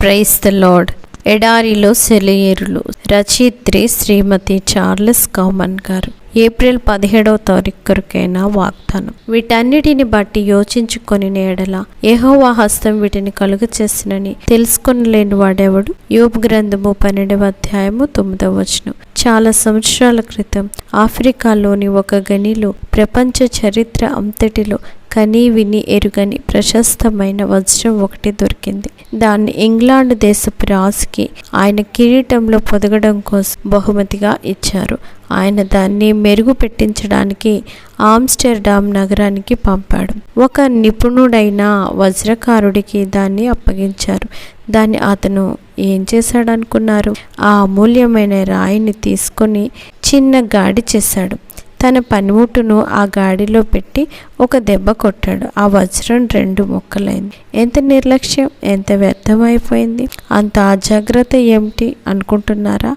Price the lord ఎడారిలో సెలయేరులు రచయిత్రి శ్రీమతి చార్లెస్ కామన్ గారు. ఏప్రిల్ పదిహేడవ తారీఖు కొరకైన వాగ్దానం. వీటన్నిటిని బట్టి యోచించుకొని నేడల ఏహోవా హస్తం వీటిని కలుగు చేసినని తెలుసుకొనలేని వాడెవడు? యోబు గ్రంథము పన్నెండవ అధ్యాయము తొమ్మిదవ వచనం. చాలా సంవత్సరాల క్రితం ఆఫ్రికాలోని ఒక గనిలో ప్రపంచ చరిత్ర అంతటిలో కనీ విని ఎరుగని ప్రశస్తమైన వజ్రం ఒకటి దొరికింది. దాన్ని ఇంగ్లాండ్ దేశపు రాజుకి ఆయన కిరీటంలో పొదగడం కోసం బహుమతిగా ఇచ్చారు. ఆయన దాన్ని మెరుగు పెట్టించడానికి ఆమ్స్టర్డామ్ నగరానికి పంపాడు. ఒక నిపుణుడైన వజ్రకారుడికి దాన్ని అప్పగించారు. దాన్ని అతను ఏం చేశాడనుకున్నారు? ఆ అమూల్యమైన రాయిని తీసుకొని చిన్న గాడి చేశాడు. తన పనిముట్టును ఆ గాడిలో పెట్టి ఒక దెబ్బ కొట్టాడు. ఆ వజ్రం రెండు ముక్కలైంది. ఎంత నిర్లక్ష్యం ఎంత వ్యర్థమైపోయింది. అంత అజాగ్రత్త ఏమిటి అనుకుంటున్నారా?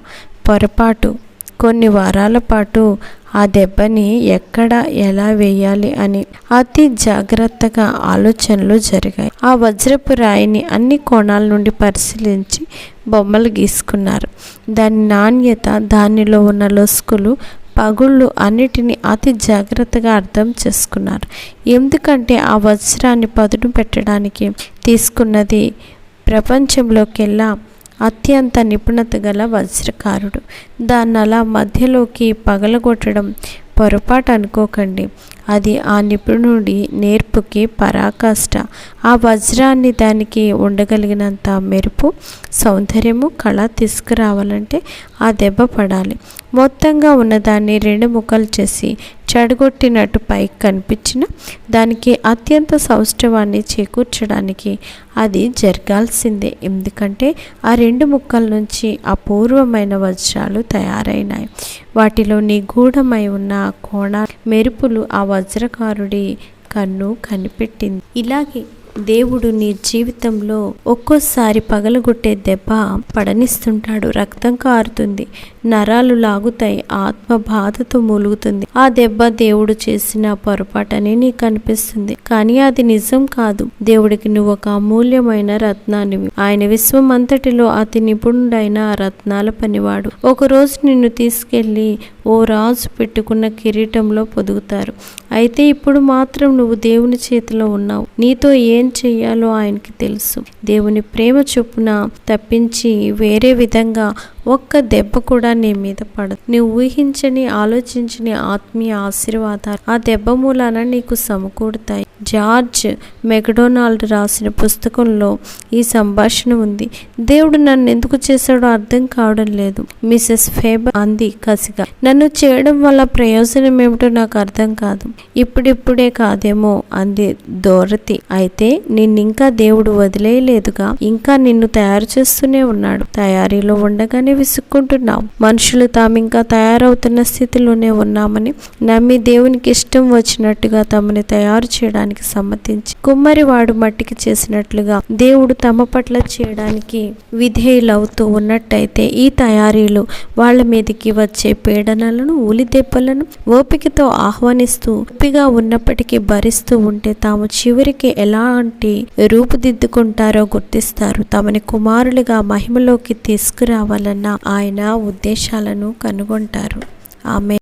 పొరపాటు. కొన్ని వారాల పాటు ఆ దెబ్బని ఎక్కడ ఎలా వేయాలి అని అతి జాగ్రత్తగా ఆలోచనలు జరిగాయి. ఆ వజ్రపు రాయిని అన్ని కోణాల నుండి పరిశీలించి బొమ్మలు గీసుకున్నారు. దాని నాణ్యత దానిలో ఉన్న లొసుకులు పగుళ్ళు అన్నిటిని అతి జాగ్రత్తగా అర్థం చేసుకున్నారు. ఎందుకంటే ఆ వజ్రాన్ని పదును పెట్టడానికి తీసుకున్నది ప్రపంచంలోకెల్లా అత్యంత నిపుణత గల వజ్రకారుడు. దాన్ని అలా మధ్యలోకి పగలగొట్టడం పొరపాటు అనుకోకండి. అది ఆ నిపుణుడి నేర్పుకి పరాకాష్ట. ఆ వజ్రాన్ని దానికి ఉండగలిగినంత మెరుపు సౌందర్యము కళ తీసుకురావాలంటే ఆ దెబ్బ పడాలి. మొత్తంగా ఉన్నదాన్ని రెండు ముక్కలు చేసి చెడగొట్టినట్టు పైకి కనిపించిన దానికి అత్యంత సౌష్ఠవాన్ని చేకూర్చడానికి అది జరగాల్సిందే. ఎందుకంటే ఆ రెండు ముక్కల నుంచి అపూర్వమైన వజ్రాలు తయారైనాయి. వాటిలోని గూఢమై ఉన్న కోణ మెరుపులు ఆ వజ్రకారుడి కన్ను కనిపెట్టింది. ఇలాగే దేవుడు నీ జీవితంలో ఒక్కోసారి పగలగొట్టే దెబ్బ పడనిస్తుంటాడు. రక్తం కారుతుంది. నరాలు లాగుతాయి. ఆత్మ బాధతో మూలుగుతుంది. ఆ దెబ్బ దేవుడు చేసిన పొరపాటనే నీకు అనిపిస్తుంది. కానీ అది నిజం కాదు. దేవుడికి నువ్వు ఒక అమూల్యమైన రత్నానివి ఆయన విశ్వం అంతటిలో అతి నిపుణుడైన రత్నాల పనివాడు. ఒకరోజు నిన్ను తీసుకెళ్ళి ఓ రాజు పెట్టుకున్న కిరీటంలో పొదుగుతారు. అయితే ఇప్పుడు మాత్రం నువ్వు దేవుని చేతిలో ఉన్నావు. నీతో ఏం చెయ్యాలో ఆయనకి తెలుసు. దేవుని ప్రేమ చొప్పున తప్పించి వేరే విధంగా ఒక్క దెబ్బ కూడా నీ మీద పడదు. నువ్వు ఊహించని ఆలోచించని ఆత్మీయ ఆశీర్వాదాలు ఆ దెబ్బ మూలాన నీకు సమకూడతాయి జార్జ్ మెక్డొనాల్డ్ రాసిన పుస్తకంలో ఈ సంభాషణ ఉంది. దేవుడు నన్ను ఎందుకు చేశాడో అర్థం కావడం లేదు. మిసెస్ ఫేబర్ అంది కసిగా. నన్ను చేయడం వల్ల ప్రయోజనం ఏమిటో నాకు అర్థం కాదు. ఇప్పుడిప్పుడే కాదేమో అంది దోరతి. అయితే నిన్నింకా దేవుడు వదిలేయలేదుగా. ఇంకా నిన్ను తయారు చేస్తూనే ఉన్నాడు. తయారీలో ఉండగానే విసుక్కుంటున్నాం. మనుషులు తాము ఇంకా తయారవుతున్న స్థితిలోనే ఉన్నామని నమ్మి దేవునికి ఇష్టం వచ్చినట్టుగా తమని తయారు చేయడానికి సమ్మతించి కుమ్మరి వాడు మట్టికి చేసినట్లుగా దేవుడు తమ పట్ల చేయడానికి విధేయులవుతూ ఉన్నట్టయితే ఈ తయారీలు వాళ్ళ మీదకి వచ్చే పీడనలను ఉలిదెబ్బలను ఓపికతో ఆహ్వానిస్తూ ఓపిగా ఉన్నప్పటికీ భరిస్తూ ఉంటే తాము చివరికి ఎలాంటి రూపుదిద్దుకుంటారో గుర్తిస్తారు. తమని కుమారులుగా మహిమలోకి తీసుకురావాలని తీసుకురావాలన్న ఆయన ఉద్దేశాలను కనుగొంటారు. ఆమె